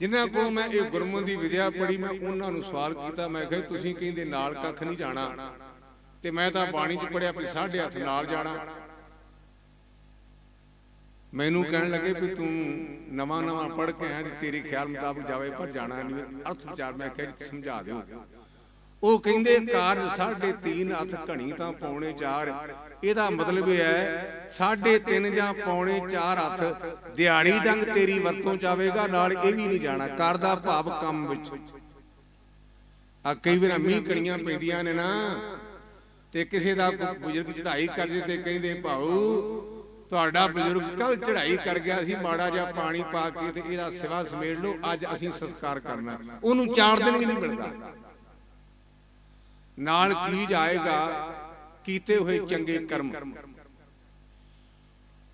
ਜਿਨ੍ਹਾਂ ਕੋਲੋਂ ਮੈਂ ਇਹ ਗੁਰਮਤਿ ਦੀ ਵਿਦਿਆ ਪੜ੍ਹੀ ਮੈਂ ਉਹਨਾਂ ਨੂੰ ਸਵਾਲ ਕੀਤਾ ਮੈਂ ਕਿਹਾ ਤੁਸੀਂ ਕਹਿੰਦੇ ਨਾਲ ਕੱਖ ਨਹੀਂ ਜਾਣਾ। ਤੇ ਮੈਂ ਤਾਂ ਬਾਣੀ 'ਚ ਪੜਿਆ ਵੀ ਸਾਢੇ ਹੱਥ ਨਾਲ ਜਾਣਾ। ਮੈਨੂੰ ਕਹਿਣ ਲੱਗੇ ਵੀ ਤੂੰ ਨਵਾਂ ਨਵਾਂ ਪੜ੍ਹ ਕੇ ਆਇਆ ਤੇ ਤੇਰੇ ਖਿਆਲ ਮੁਤਾਬਕ ਜਾਵੇ ਪਰ ਜਾਣਾ ਨਹੀਂ। ਅਰਥ ਵਿਚਾਰ ਮੈਂ ਕਿਹਾ ਸਮਝਾ ਦਿਓ। ਉਹ ਕਹਿੰਦੇ ਕਾਰਜ ਸਾਢੇ 3 ਹੱਥ ਘਣੀ ਤਾਂ ਪੌਣੇ 4 ਇਹਦਾ ਮਤਲਬ ਇਹ ਹੈ ਸਾਢੇ 3 ਜਾਂ ਪੌਣੇ 4 ਹੱਥ ਦਿਹਾੜੀ ਡੰਗ ਤੇਰੀ ਵਰਤੋਂ ਚ ਆਵੇਗਾ ਨਾਲ ਇਹ ਵੀ ਨਹੀਂ ਜਾਣਾ ਕਰ ਦਾ ਭਾਵ ਕੰਮ ਵਿੱਚ। ਆ ਕਈ ਵਾਰ ਮੀਂਹ ਕਣੀਆਂ ਪੈਂਦੀਆਂ ਨੇ ਨਾ ਤੇ ਕਿਸੇ ਦਾ ਕੋਈ ਬਜ਼ੁਰਗ ਚੜ੍ਹਾਈ ਕਰ ਜੇ ਤੇ ਕਹਿੰਦੇ ਭਾਊ ਤੁਹਾਡਾ ਬਜ਼ੁਰਗ ਕੱਲ ਚੜ੍ਹਾਈ ਕਰ ਗਿਆ ਸੀ ਮਾੜਾ ਜਿਹਾ ਪਾਣੀ ਪਾ ਕੇ ਤੇ ਇਹਦਾ ਸਿਵਾ ਸਮੇੜ ਲਓ ਅੱਜ ਅਸੀਂ ਸਤਿਕਾਰ ਕਰਨਾ ਉਹਨੂੰ ਚਾਰ ਦਿਨ ਵੀ ਨਹੀਂ ਮਿਲਦਾ ਨਾਲ ਕੀ ਜਾਏਗਾ? ਕੀਤੇ ਹੋਏ ਚੰਗੇ ਕਰਮ।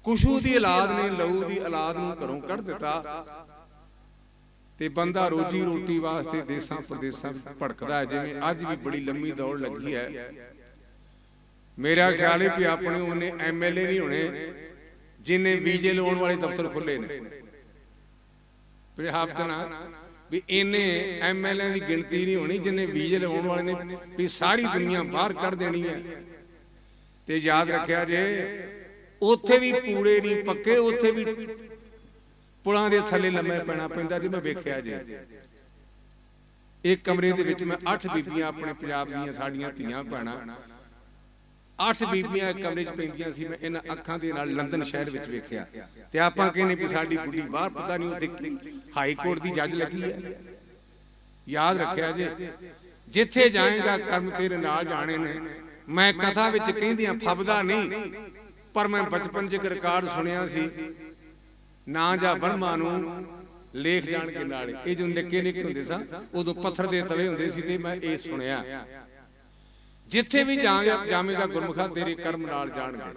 ਕੁਸ਼ੂ ਦੀ ਔਲਾਦ ਨੇ ਲਹੂ ਦੀ ਔਲਾਦ ਨੂੰ ਘਰੋਂ ਕੱਢ ਦਿੱਤਾ। ਤੇ ਬੰਦਾ ਰੋਜੀ ਰੋਟੀ ਵਾਸਤੇ ਦੇਸਾਂ ਪ੍ਰਦੇਸਾਂ ਵਿੱਚ ਭਟਕਦਾ ਹੈ। ਜਿਵੇਂ ਅੱਜ ਵੀ ਬੜੀ ਲੰਮੀ ਦੌੜ ਲੱਗੀ ਹੈ। ਮੇਰਾ ਖਿਆਲ ਹੈ ਕਿ ਆਪਣੇ ਉਹਨੇ ਐਮਐਲਏ ਨਹੀਂ ਹੋਣੇ ਜਿਨੇ ਵੀਜ਼ੇ ਲਾਉਣ ਵਾਲੇ ਦਫ਼ਤਰ ਖੁੱਲੇ ਨੇ। ਪ੍ਰਿਹਾਪਤਨਾ ਵੀ ਇਹਨੇ ਐਮਐਲਏ ਦੀ ਗਿਣਤੀ ਨਹੀਂ ਹੋਣੀ ਜਿੰਨੇ ਵੀਜ਼ੇ ਲਾਉਣ ਵਾਲੇ ਨੇ, ਵੀ ਸਾਰੀ ਦੁਨੀਆ ਬਾਹਰ ਕੱਢ ਦੇਣੀ ਹੈ। ਤੇ ਯਾਦ ਰੱਖਿਆ ਜੇ, ਉੱਥੇ ਵੀ ਪੂਰੇ ਨਹੀਂ ਪੱਕੇ, ਉੱਥੇ ਵੀ ਪੁਲਾਂ ਦੇ ਥੱਲੇ ਲੰਮੇ ਪੈਣਾ ਪੈਂਦਾ ਜੀ ਮੈਂ ਵੇਖਿਆ ਜੇ। ਇੱਕ ਕਮਰੇ ਦੇ ਵਿੱਚ ਮੈਂ 8 ਬੀਬੀਆਂ ਆਪਣੇ ਪੰਜਾਬ ਦੀਆਂ, ਸਾਡੀਆਂ ਧੀਆਂ ਭੈਣਾਂ, ਅੱਠ ਬੀਬੀਆਂ ਇੱਕ ਕਮਰੇ 'ਚ ਪੈਂਦੀਆਂ ਸੀ, ਮੈਂ ਇਹਨਾਂ ਅੱਖਾਂ ਦੇ ਨਾਲ ਲੰਡਨ ਸ਼ਹਿਰ ਵਿੱਚ ਵੇਖਿਆ। ਤੇ ਆਪਾਂ ਕਹਿੰਨੇ ਵੀ ਸਾਡੀ ਗੁੱਡੀ ਬਾਹਰ ਪਤਾ ਨਹੀਂ ਉੱਥੇ ਕੀ ਹਾਈ ਕੋਰਟ ਦੀ ਜੱਜ ਲੱਗੀ ਹੈ। ਯਾਦ ਰੱਖਿਆ ਜੇ ਜਿੱਥੇ ਜਾਏਗਾ ਕਰਮ ਤੇਰੇ ਨਾਲ ਜਾਣੇ ਨੇ। ਮੈਂ ਕਥਾ ਵਿੱਚ ਕਹਿੰਦੀਆਂ ਫਬਦਾ ਨਹੀਂ। ਪਰ ਮੈਂ ਬਚਪਨ 'ਚ ਇੱਕ ਰਿਕਾਰਡ ਸੁਣਿਆ ਸੀ। ਨਾ ਜਾ ਬਰਮਾ ਨੂੰ ਲੇਖ ਜਾਣ ਕੇ ਨਾਲੇ ਇਹ ਜੋ ਨਿੱਕੇ ਨਿੱਕੇ ਹੁੰਦੇ ਸਾਂ ਉਦੋਂ ਪੱਥਰ ਦੇ ਤਵੇ ਹੁੰਦੇ ਸੀ ਤੇ ਮੈਂ ਇਹ ਸੁਣਿਆ। ਜਿੱਥੇ ਵੀ ਜਾਵੇਂਗਾ ਗੁਰਮੁਖਾ ਤੇਰੇ ਕਰਮ ਨਾਲ ਜਾਣਗੇ।